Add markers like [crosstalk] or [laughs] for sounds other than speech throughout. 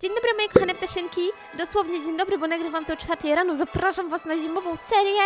Dzień dobry moje kochane ptaszynki, dosłownie dzień dobry, bo nagrywam to o czwartej rano, zapraszam was na zimową serię.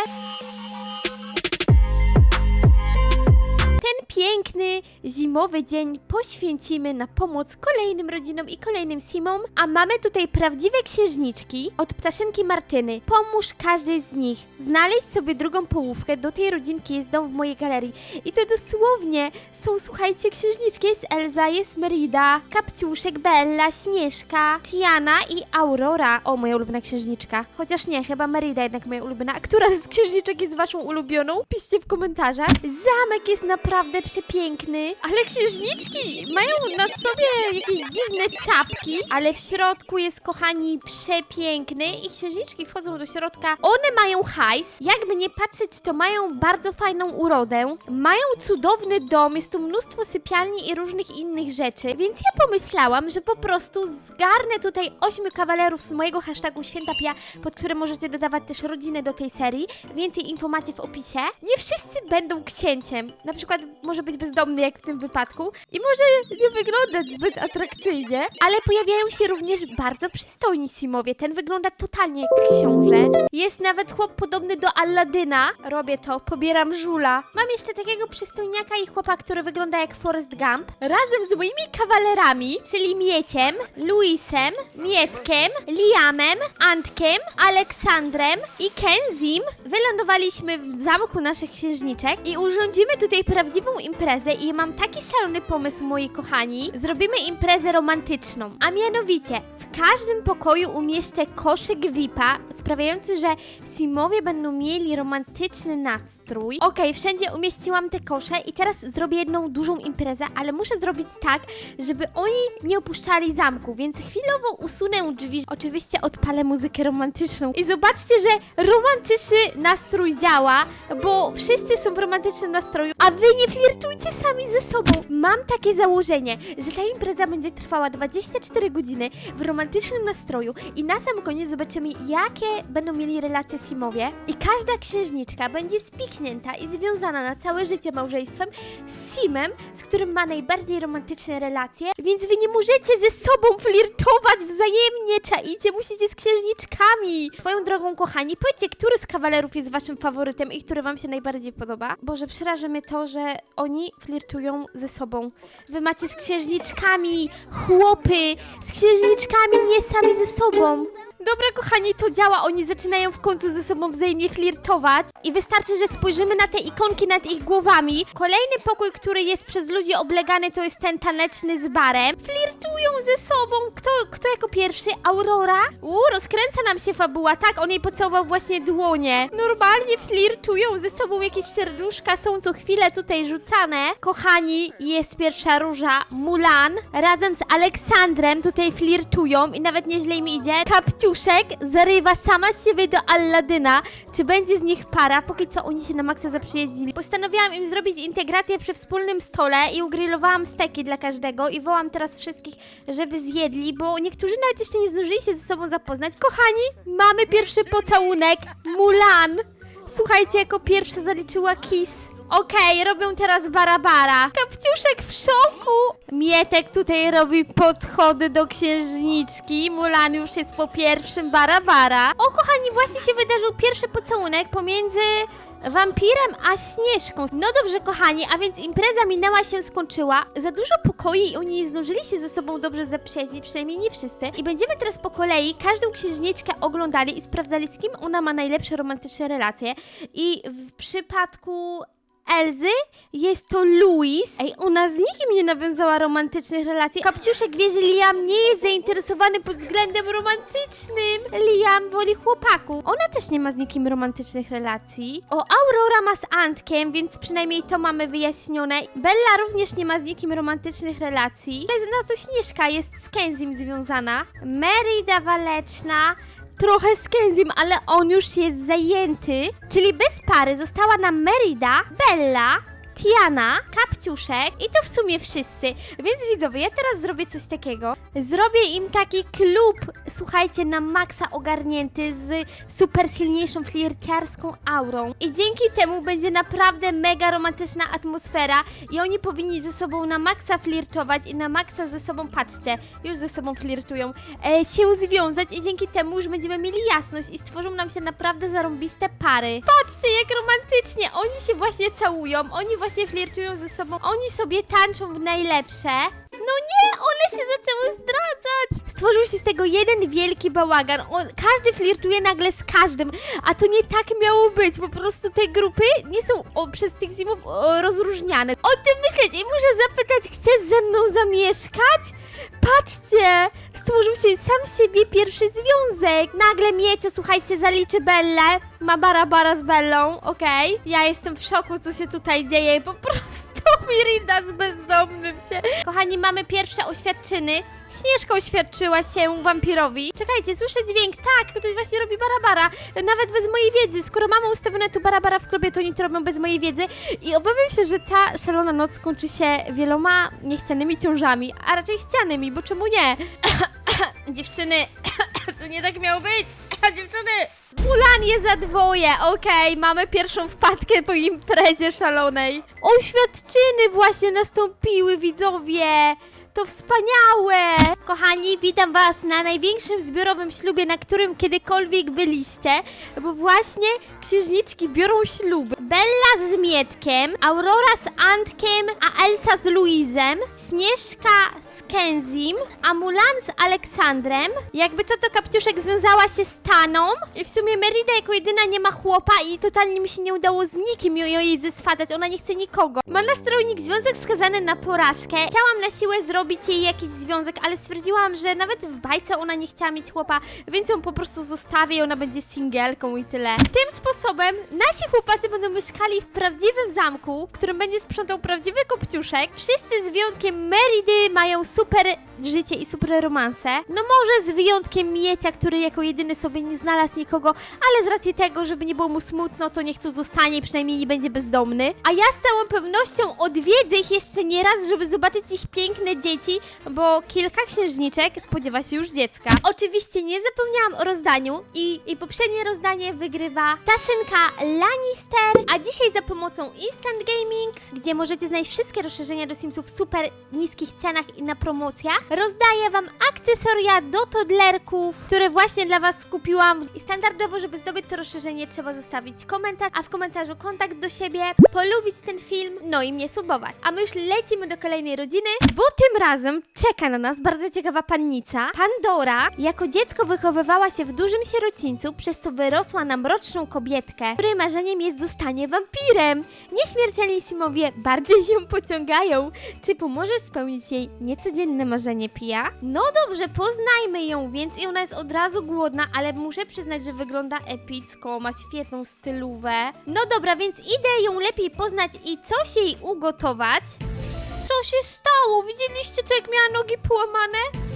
Ten piękny, zimowy dzień poświęcimy na pomoc kolejnym rodzinom i kolejnym simom, a mamy tutaj prawdziwe księżniczki od ptaszynki Martyny. Pomóż każdej z nich znaleźć sobie drugą połówkę, do tej rodzinki jest dom w mojej galerii. I to dosłownie są, słuchajcie, księżniczki, jest Elza, jest Merida, Kapciuszek, Bella, Śnieżka, Tiana i Aurora. O, moja ulubiona księżniczka. Chociaż nie, chyba Merida jednak moja ulubiona. A która z księżniczek jest waszą ulubioną? Piszcie w komentarzach. Zamek jest naprawdę przepiękny, ale księżniczki mają na sobie jakieś dziwne czapki, ale w środku jest, kochani, przepiękny i księżniczki wchodzą do środka. One mają hajs, jakby nie patrzeć, to mają bardzo fajną urodę, mają cudowny dom, jest tu mnóstwo sypialni i różnych innych rzeczy, więc ja pomyślałam, że po prostu zgarnę tutaj ośmiu kawalerów z mojego hashtagu Święta Pia, pod którym możecie dodawać też rodzinę do tej serii. Więcej informacji w opisie. Nie wszyscy będą księciem. Na przykład może być bezdomny, jak w tym wypadku, i może nie wyglądać zbyt atrakcyjnie, ale pojawiają się również bardzo przystojni simowie. Ten wygląda totalnie jak książę. Jest nawet chłop podobny do Alladyna. Robię to, pobieram żula. Mam jeszcze takiego przystojniaka i chłopa, który wygląda jak Forrest Gump. Razem z moimi kawalerami, czyli Mieciem, Luisem, Mietkiem, Liamem, Antkiem, Aleksandrem i Kenzim wylądowaliśmy w zamku naszych księżniczek i urządzimy tutaj prawdziwą imprezę i mam taki szalony pomysł, moi kochani. Zrobimy imprezę romantyczną, a mianowicie w każdym pokoju umieszczę koszyk VIP-a, sprawiający, że Simowie będą mieli romantyczny nastrój. Okej, wszędzie umieściłam te kosze i teraz zrobię jedną dużą imprezę, ale muszę zrobić tak, żeby oni nie opuszczali zamku, więc chwilowo usunę drzwi. Oczywiście odpalę muzykę romantyczną i zobaczcie, że romantyczny nastrój działa, bo wszyscy są w romantycznym nastroju, a wy nie flirtujcie sami ze sobą. Mam takie założenie, że ta impreza będzie trwała 24 godziny w romantycznym nastroju i na sam koniec zobaczymy, jakie będą mieli relacje Simowie i każda księżniczka będzie spiknięta i związana na całe życie małżeństwem z Simem, z którym ma najbardziej romantyczne relacje, więc wy nie możecie ze sobą flirtować wzajemnie, czaicie, musicie z księżniczkami. Twoją drogą, kochani, powiedzcie, który z kawalerów jest waszym faworytem i który wam się najbardziej podoba? Boże, przeraża mnie to, że oni flirtują ze sobą. Wy macie z księżniczkami, chłopy, z księżniczkami, nie sami ze sobą. Dobra, kochani, to działa. Oni zaczynają w końcu ze sobą wzajemnie flirtować. I wystarczy, że spojrzymy na te ikonki nad ich głowami. Kolejny pokój, który jest przez ludzi oblegany, to jest ten taneczny z barem. Flirtują ze sobą. Kto, kto jako pierwszy? Aurora? Uuu, rozkręca nam się fabuła. Tak, on jej pocałował właśnie dłonie. Normalnie flirtują ze sobą. Jakieś serduszka są co chwilę tutaj rzucane. Kochani, jest pierwsza róża. Mulan razem z Aleksandrem tutaj flirtują i nawet nieźle im idzie. Zarywa sama siebie do Alladyna. Czy będzie z nich para? Póki co oni się na maksa zaprzyjaźnili. Postanowiłam im zrobić integrację przy wspólnym stole i ugrillowałam steki dla każdego i wołam teraz wszystkich, żeby zjedli, bo niektórzy nawet jeszcze nie zdążyli się ze sobą zapoznać. Kochani, mamy pierwszy pocałunek. Mulan. Słuchajcie, jako pierwsza zaliczyła kiss. Okej, robią teraz barabara. Kapciuszek w szoku. Mietek tutaj robi podchody do księżniczki. Mulan już jest po pierwszym barabara. O, kochani, właśnie się wydarzył pierwszy pocałunek pomiędzy wampirem a śnieżką. No dobrze, kochani, a więc impreza minęła się, skończyła. Za dużo pokoi i oni nie zdążyli się ze sobą dobrze zaprzyjaźnić, przynajmniej nie wszyscy. I będziemy teraz po kolei każdą księżniczkę oglądali i sprawdzali, z kim ona ma najlepsze romantyczne relacje. I w przypadku Elzy jest to Louis. Ej, ona z nikim nie nawiązała romantycznych relacji. Kapciuszek wie, że Liam nie jest zainteresowany pod względem romantycznym. Liam woli chłopaku. Ona też nie ma z nikim romantycznych relacji. O, Aurora ma z Antkiem, więc przynajmniej to mamy wyjaśnione. Bella również nie ma z nikim romantycznych relacji. Ale na to Śnieżka jest z Kenzim związana. Merida Waleczna trochę z Kenzim, ale on już jest zajęty. Czyli bez pary została nam Merida, Bella, Tiana, Kapciuszek i to w sumie wszyscy. Więc widzowie, ja teraz zrobię coś takiego. Zrobię im taki klub, słuchajcie, na maksa ogarnięty z super silniejszą flirciarską aurą. I dzięki temu będzie naprawdę mega romantyczna atmosfera i oni powinni ze sobą na maksa flirtować i na maksa ze sobą, patrzcie, już ze sobą flirtują, e, się związać i dzięki temu już będziemy mieli jasność i stworzą nam się naprawdę zarąbiste pary. Patrzcie, jak romantycznie! Oni się właśnie całują, oni właśnie flirtują ze sobą, oni sobie tańczą w najlepsze. No nie, one się zaczęły zdradzać! Stworzył się z tego jeden wielki bałagan. On, każdy flirtuje nagle z każdym, a to nie tak miało być. Po prostu te grupy nie są o, przez tych zimów o, rozróżniane. O tym myśleć i muszę zapytać, chcesz ze mną zamieszkać? Patrzcie! Stworzył się sam siebie pierwszy związek. Nagle Miecio, słuchajcie, zaliczy Bellę. Ma bara z Bellą, okej? Ja jestem w szoku, co się tutaj dzieje. Po prostu Mirida z bezdomnym się. Kochani, mamy pierwsze oświadczyny. Śnieżka oświadczyła się wampirowi. Czekajcie, słyszę dźwięk. Tak, ktoś właśnie robi barabara. Nawet bez mojej wiedzy. Skoro mamy ustawione tu barabara w klubie, to oni to robią bez mojej wiedzy. I obawiam się, że ta szalona noc skończy się wieloma niechcianymi ciążami, a raczej chcianymi, bo czemu nie? [coughs] Dziewczyny, [coughs] to nie tak miało być. [coughs] Dziewczyny, Mulan je za dwoje, okej, mamy pierwszą wpadkę po imprezie szalonej. Oświadczyny właśnie nastąpiły, widzowie. To wspaniałe! Kochani, witam Was na największym zbiorowym ślubie, na którym kiedykolwiek byliście, bo właśnie księżniczki biorą śluby. Bella z Mietkiem, Aurora z Antkiem, a Elsa z Luizem, Śnieżka z Kenzim, a Mulan z Aleksandrem. Jakby co to Kapciuszek związała się z Taną i w sumie Merida jako jedyna nie ma chłopa i totalnie mi się nie udało z nikim ją jej zeswatać, ona nie chce nikogo. Ma nastrojnik związek skazany na porażkę. Chciałam na siłę zrobić jej jakiś związek, ale stwierdziłam, że nawet w bajce ona nie chciała mieć chłopa, więc ją po prostu zostawię i ona będzie singielką i tyle. Tym sposobem nasi chłopacy będą mieszkali w prawdziwym zamku, w którym będzie sprzątał prawdziwy kopciuszek. Wszyscy z wyjątkiem Meridy mają super życie i super romanse. No może z wyjątkiem Miecia, który jako jedyny sobie nie znalazł nikogo, ale z racji tego, żeby nie było mu smutno, to niech tu zostanie i przynajmniej nie będzie bezdomny. A ja z całą pewnością odwiedzę ich jeszcze nie raz, żeby zobaczyć ich piękne dzieci, bo kilka księżniczek spodziewa się już dziecka. Oczywiście nie zapomniałam o rozdaniu i, i poprzednie rozdanie wygrywa Taszynka Lannister, a dzisiaj za pomocą Instant Gamings, gdzie możecie znaleźć wszystkie rozszerzenia do Simsów w super niskich cenach i na promocjach, rozdaję Wam akcesoria do toddlerków, które właśnie dla Was skupiłam. I standardowo, żeby zdobyć to rozszerzenie, trzeba zostawić komentarz, a w komentarzu kontakt do siebie, polubić ten film, no i mnie subować. A my już lecimy do kolejnej rodziny, bo tym razem czeka na nas bardzo ciekawa pannica. Pandora jako dziecko wychowywała się w dużym sierocińcu, przez co wyrosła na mroczną kobietkę, której marzeniem jest zostanie wampirem. Nieśmiertelni Simowie bardziej ją pociągają. Czy pomożesz spełnić jej niecodzienne marzenie, Pia? No dobrze, poznajmy ją więc i ona jest od razu głodna, ale muszę przyznać, że wygląda epicko, ma świetną stylówę. No dobra, więc idę ją lepiej poznać i coś jej ugotować. Co się stało? Widzieliście to, jak miała nogi połamane?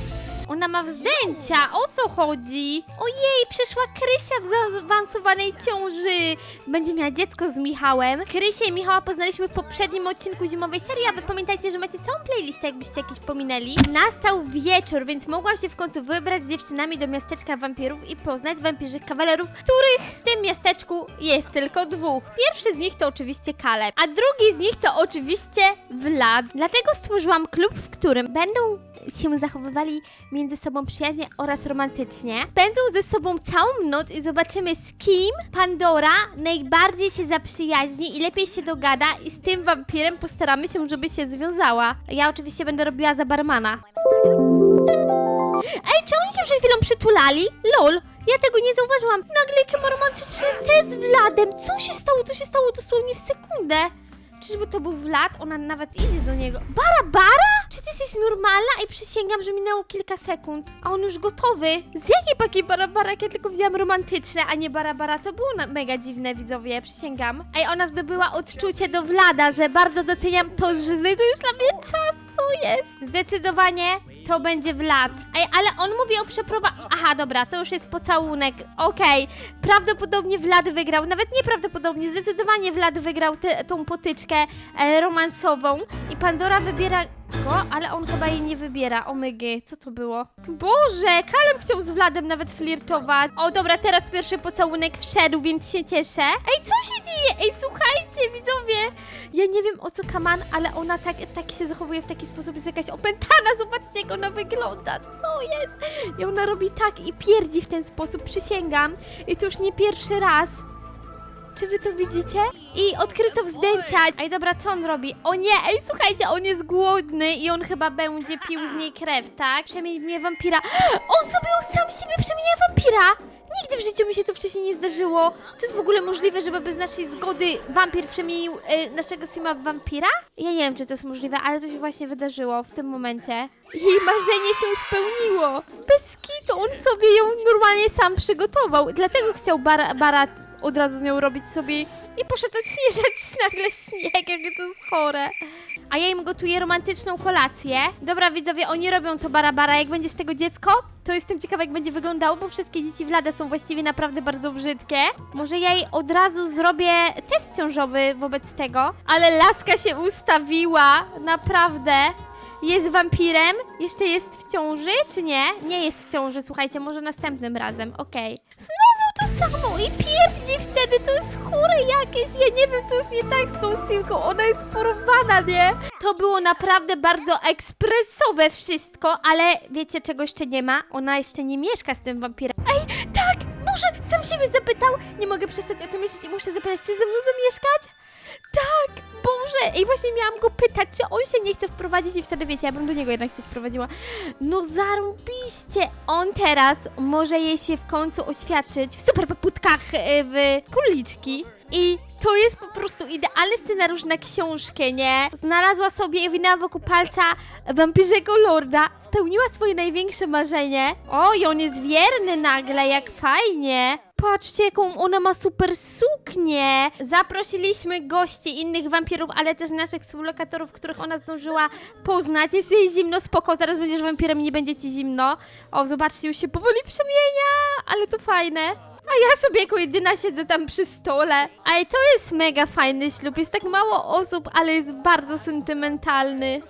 Ona ma wzdęcia, o co chodzi? Ojej, przyszła Krysia w zaawansowanej ciąży. Będzie miała dziecko z Michałem. Krysię i Michała poznaliśmy w poprzednim odcinku zimowej serii, a wy pamiętajcie, że macie całą playlistę, jakbyście jakieś pominęli. Nastał wieczór, więc mogłam się w końcu wybrać z dziewczynami do miasteczka wampirów i poznać wampirzych kawalerów, których w tym miasteczku jest tylko dwóch. Pierwszy z nich to oczywiście Kaleb, a drugi z nich to oczywiście Vlad. Dlatego stworzyłam klub, w którym będą się zachowywali między sobą przyjaźnie oraz romantycznie. Spędzą ze sobą całą noc i zobaczymy z kim Pandora najbardziej się zaprzyjaźni i lepiej się dogada i z tym wampirem postaramy się, żeby się związała. Ja oczywiście będę robiła za barmana. Ej, czy oni się przed chwilą przytulali? Lol, ja tego nie zauważyłam. Nagle jakie ma romantyczny test z. Co się stało? To się stało dosłownie w sekundę. Czyżby to był Vlad? Ona nawet idzie do niego. Bara, bara? Czy ty jesteś normalna? I przysięgam, że minęło kilka sekund. A on już gotowy. Z jakiej pakiej bara, bara? Jak ja tylko wzięłam romantyczne, a nie bara, bara. To było na- mega dziwne, widzowie, przysięgam. Ej, ona zdobyła odczucie do Vlada, że bardzo doceniam to, że znajdujesz dla mnie czas. Co jest? Zdecydowanie to będzie Vlad. Ej, ale on mówi o przeprowa... Aha, dobra, to już jest pocałunek. Okej, prawdopodobnie Vlad wygrał, nawet nieprawdopodobnie, zdecydowanie Vlad wygrał tę- tą potyczkę e, romansową i Pandora wybiera ale on chyba jej nie wybiera. Omygy, co to było? Boże, Kalem chciał z Vladem nawet flirtować. O, dobra, teraz pierwszy pocałunek wszedł, więc się cieszę. Ej, co się dzieje? Ej, słuchajcie, widzowie, ja nie wiem o co Kaman, ale ona tak, tak się zachowuje w taki sposób, jest jakaś opętana, zobaczcie jak ona wygląda, co jest? I ona robi tak i pierdzi w ten sposób, przysięgam. I to już nie pierwszy raz. Czy wy to widzicie? I odkryto wzdęcia. Ej, dobra, co on robi? O nie, ej, słuchajcie, on jest głodny i on chyba będzie pił z niej krew, tak? Przemień mnie w wampira. [gasps] On sobie sam siebie przemienia w wampira! Nigdy w życiu mi się to wcześniej nie zdarzyło. To jest w ogóle możliwe, żeby bez naszej zgody wampir przemienił e, naszego Sima w wampira? Ja nie wiem, czy to jest możliwe, ale to się właśnie wydarzyło w tym momencie. Jej marzenie się spełniło. Bez kitu, on sobie ją normalnie sam przygotował. Dlatego chciał Bar Barat od razu z nią robić sobie i poszedł [laughs] odśnieżać nagle śnieg, jakie to jest chore. A ja im gotuję romantyczną kolację. Dobra, widzowie, oni robią to barabara. Jak będzie z tego dziecko, to jestem ciekawa, jak będzie wyglądało, bo wszystkie dzieci Vlada są właściwie naprawdę bardzo brzydkie. Może ja jej od razu zrobię test ciążowy wobec tego. Ale laska się ustawiła, naprawdę. Jest wampirem? Jeszcze jest w ciąży, czy nie? Nie jest w ciąży, słuchajcie, może następnym razem, okej. Znowu to samo i pierdzi wtedy, to jest chore jakieś, ja nie wiem, co jest nie tak z tą Silką, ona jest porwana, nie? To było naprawdę bardzo ekspresowe wszystko, ale wiecie, czego jeszcze nie ma? Ona jeszcze nie mieszka z tym wampirem. Ej, tak, Boże, sam siebie zapytał, nie mogę przestać o tym myśleć i muszę zapytać, chce ze mną zamieszkać? Tak, Boże! I właśnie miałam go pytać, czy on się nie chce wprowadzić i wtedy wiecie, ja bym do niego jednak się wprowadziła. No zarąbiście! On teraz może jej się w końcu oświadczyć w super paputkach e, w króliczki i to jest po prostu idealny scenariusz na książkę, nie? Znalazła sobie i winęła wokół palca wampirzego lorda, spełniła swoje największe marzenie. O, i on jest wierny nagle, jak fajnie. Patrzcie, jaką ona ma super suknię! Zaprosiliśmy gości innych wampirów, ale też naszych współlokatorów, których ona zdążyła poznać. Jest jej zimno, spoko, zaraz będziesz wampirem nie będzie ci zimno. O, zobaczcie, już się powoli przemienia, ale to fajne. A ja sobie jako jedyna siedzę tam przy stole. Ej, to jest mega fajny ślub, jest tak mało osób, ale jest bardzo sentymentalny.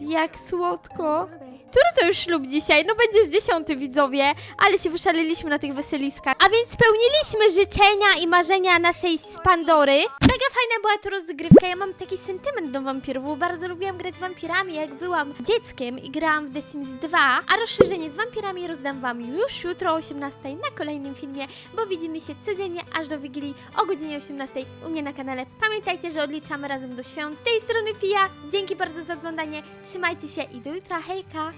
Jak słodko. Który to już ślub dzisiaj? No będzie z dziesiąty, widzowie, ale się wyszaleliśmy na tych weseliskach. A więc spełniliśmy życzenia i marzenia naszej z Pandory. Mega fajna była to rozgrywka, ja mam taki sentyment do wampirów, bo bardzo lubiłam grać z wampirami, jak byłam dzieckiem i grałam w The Sims 2, a rozszerzenie z wampirami rozdam wam już jutro o 18 na kolejnym filmie, bo widzimy się codziennie aż do Wigilii o godzinie 18 u mnie na kanale. Pamiętajcie, że odliczamy razem do świąt. Z tej strony Fia, dzięki bardzo za oglądanie, trzymajcie się i do jutra, hejka!